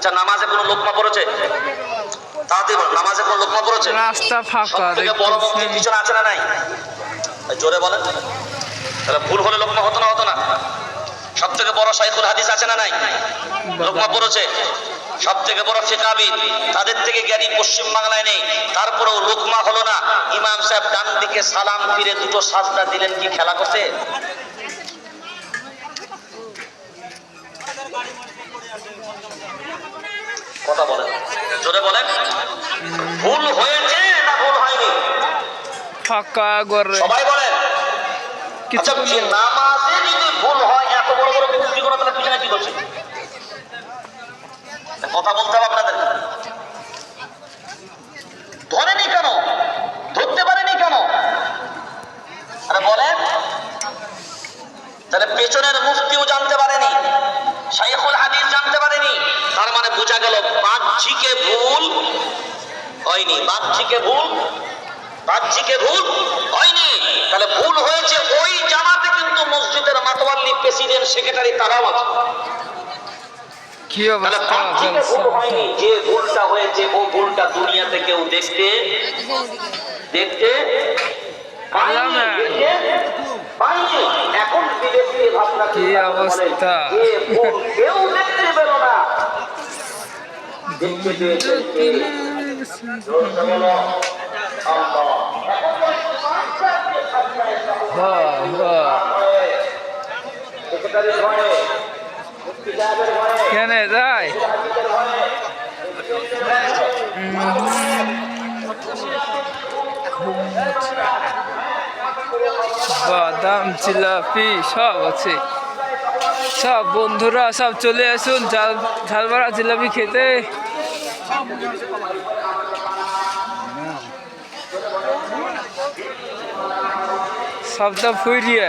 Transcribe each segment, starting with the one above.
আচ্ছা নামাজে কোনো লোকমা পড়েছে? তাড়াতাড়ি নামাজে কোনো লোকমা পড়েছে? রাস্তা ফাঁকা বড় মুক্তির পিছনে আছে না নাই? জোরে বলেন। তাহলে ভুল হলে লোকমা হতো না হতো না? সব থেকে বড় সাইকুল হাদিস আছে না নাই? লোকমা পড়েছে। সব থেকে বড় ফিকাবিদ তাদের থেকে জ্ঞানী পশ্চিম বাংলায় নেই। তারপরেও লোকমা হলো না। ইমাম সাহেব ডান দিকে সালাম ফিরে দুটো সাজদা দিলেন কি খেলা করতে কথা বলেন। জোরে বলেন। ভুল হয়েছে না ভুল হয়নি? ফাঁকা করে সবাই বলেন। আচ্ছা কিছু যে নামাজে যদি ভুল হয় এত বড় বড় করা তাহলে পিছনে কি করছে? কথা বলতে হবে আপনাদের। ধরেনি কেন? ধরতে পারেনি কেন? আরে বলেন। তাহলে পেছনের মুফতিও জানতে পারেনি। শাইখুল হাদিস জানতে পারেনি তার মানে বোঝা গেল বাহ্যিকে ভুল হয়নি। বাহ্যিকে ভুল বাহ্যিকে ভুল হয়নি। তাহলে ভুল হয়েছে ওই জামাতে কিন্তু মসজিদের মাতোয়াল্লি প্রেসিডেন্ট সেক্রেটারি তারাও আছে। কি অবস্থা ভুল হয়নি যে ভুলটা হয়েছে ও ভুলটা দুনিয়াতে কেউ দেখতে দেখতে এখন বিদেশ ভাবনা কি অবস্থা। কেউ দেখতে পেল না। কেন যাই বাদাম, জিলাপি, সব আছে। সব বন্ধুরা সব চলে আসুন ঝাল ঝালবাড়া জিলাপি খেতে। সবটা ফুরিয়ে।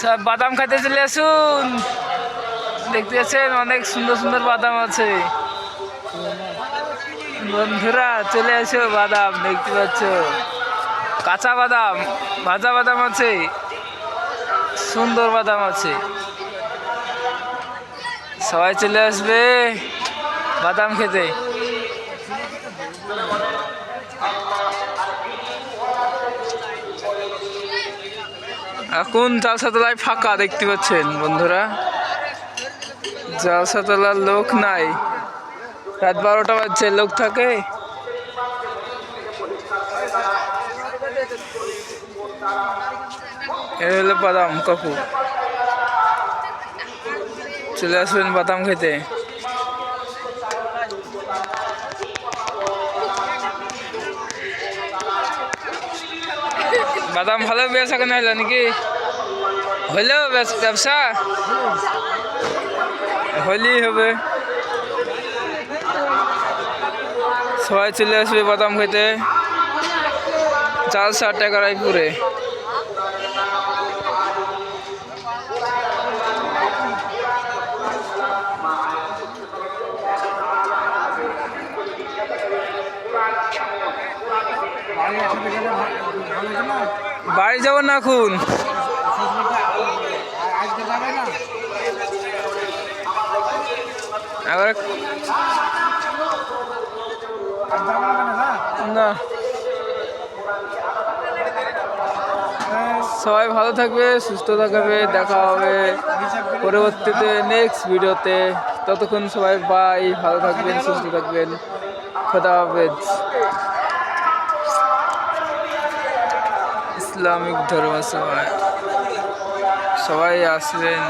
সব বাদাম খাইতে চলে আসুন। দেখতে পাচ্ছেন অনেক সুন্দর সুন্দর বাদাম আছে। বন্ধুরা, চলে আসো বাদাম, দেখতে পাচ্ছ। কাঁচা বাদাম, ভাজা বাদাম আছে। সুন্দর বাদাম আছে। সবাই চলে আসবে বাদাম খেতে। এখন জালসাতলায় ফাঁকা দেখতে পাচ্ছেন বন্ধুরা। জালসাতলার লোক নাই। রাত বারোটা বাজছে, লোক থাকে। এ হলো বাদাম কাকু চলে আসবেন বাদাম খেতে। বাদাম ভালো বেচা কেন হলো নাকি? বেচ- ব্যবসা? হলেই হবে। সবাই চলে আসবে বাদাম খেতে। চাল ষাট টাকা রায়পুরে। বাড়ি যাব না এখন। আবার না। সবাই ভালো থাকবে, সুস্থ থাকবে, দেখা হবে পরবর্তীতে নেক্সট ভিডিওতে ততক্ষণ সবাই বাই ভালো থাকবেন, সুস্থ থাকবেন। খোদা হাফেজ। ইসলামিক ধর্ম সবাই। সবাই আসবেন